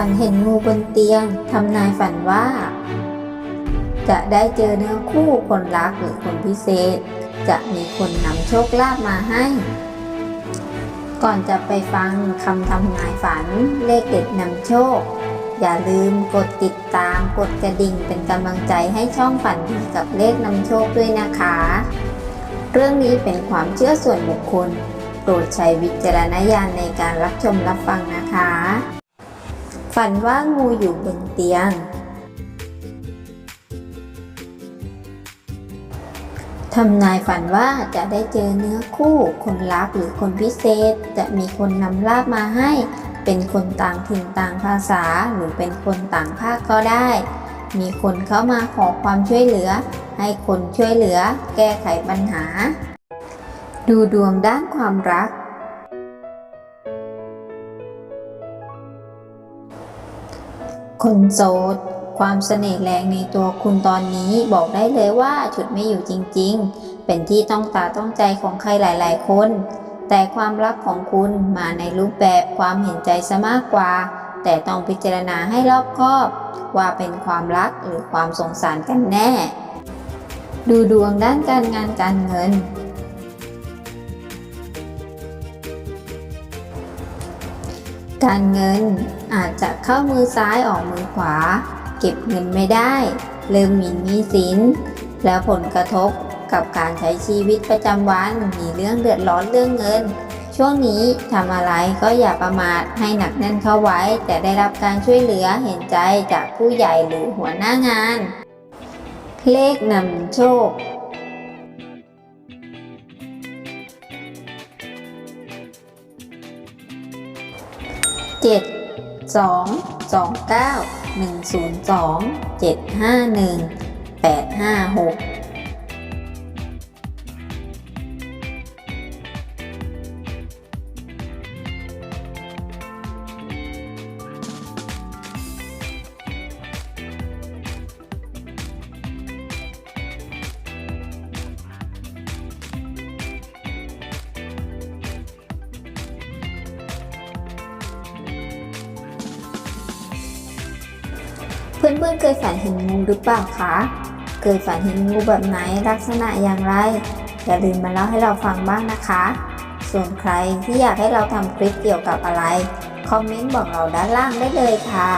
ฝันเห็นงูบนเตียง ทำนายฝันว่า จะได้เจอเนื้อคู่คนรักหรือคนพิเศษ จะมีคนนำโชคลาภมาให้ ก่อนจะไปฟังคำทำนายฝันเลขเด็ดนำโชค อย่าลืมกดติดตามกดกระดิ่งเป็นกำลังใจให้ช่องฝันดีกับเลขนำโชคด้วยนะคะ เรื่องนี้เป็นความเชื่อส่วนบุคคล โปรดใช้วิจารณญาณในการรับชมรับฟังนะคะ ฝันว่างูอยู่บนเตียง ทำนายฝันว่าจะได้เจอเนื้อคู่คนรักหรือคนพิเศษ จะมีคนนำลาบมาให้ เป็นคนต่างถิ่นต่างภาษาหรือเป็นคนต่างภาคก็ได้ มีคนเข้ามาขอความช่วยเหลือ ให้คนช่วยเหลือ แก้ไขปัญหา ดูดวงด้านความรัก คนโสดความเสน่ห์แรงในตัวคุณตอนนี้บอกได้เลยว่าฉุดไม่อยู่จริงๆ เป็นที่ต้องตาต้องใจของใครหลายๆคน แต่ความรักของคุณมาในรูปแบบความเห็นใจซะมากกว่า แต่ต้องพิจารณาให้รอบคอบ ว่าเป็นความรักหรือความสงสารกันแน่ ดูดวงด้านการงานการเงิน การเงินอาจจะเข้ามือซ้ายออกมือขวา เก็บเงินไม่ได้เริ่มมีหนี้สิน แล้วผลกระทบกับการใช้ชีวิตประจำวันมีเรื่องเดือดร้อนเรื่องเงิน ช่วงนี้ทำอะไรก็อย่าประมาทให้หนักแน่นเข้าไว้แต่ได้รับการช่วยเหลือเห็นใจจากผู้ใหญ่หรือหัวหน้างาน เลขนำโชค 7 2 2 9 1 0 2 7 5 1 8 5 6 เพื่อนๆเคยฝันเห็นงูหรือเปล่าคะ เคยฝันเห็นงูแบบไหนลักษณะอย่างไร อย่าลืมมาเล่าให้เราฟังบ้างนะคะ ส่วนใครที่อยากให้เราทำคลิปเกี่ยวกับอะไร คอมเมนต์บอกเราด้านล่างได้เลยค่ะ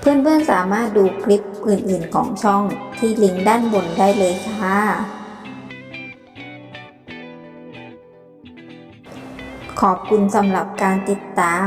เพื่อนๆสามารถดูคลิปอื่นๆของช่องที่ลิงก์ด้านบนได้เลยค่ะ ขอบคุณสำหรับการติดตาม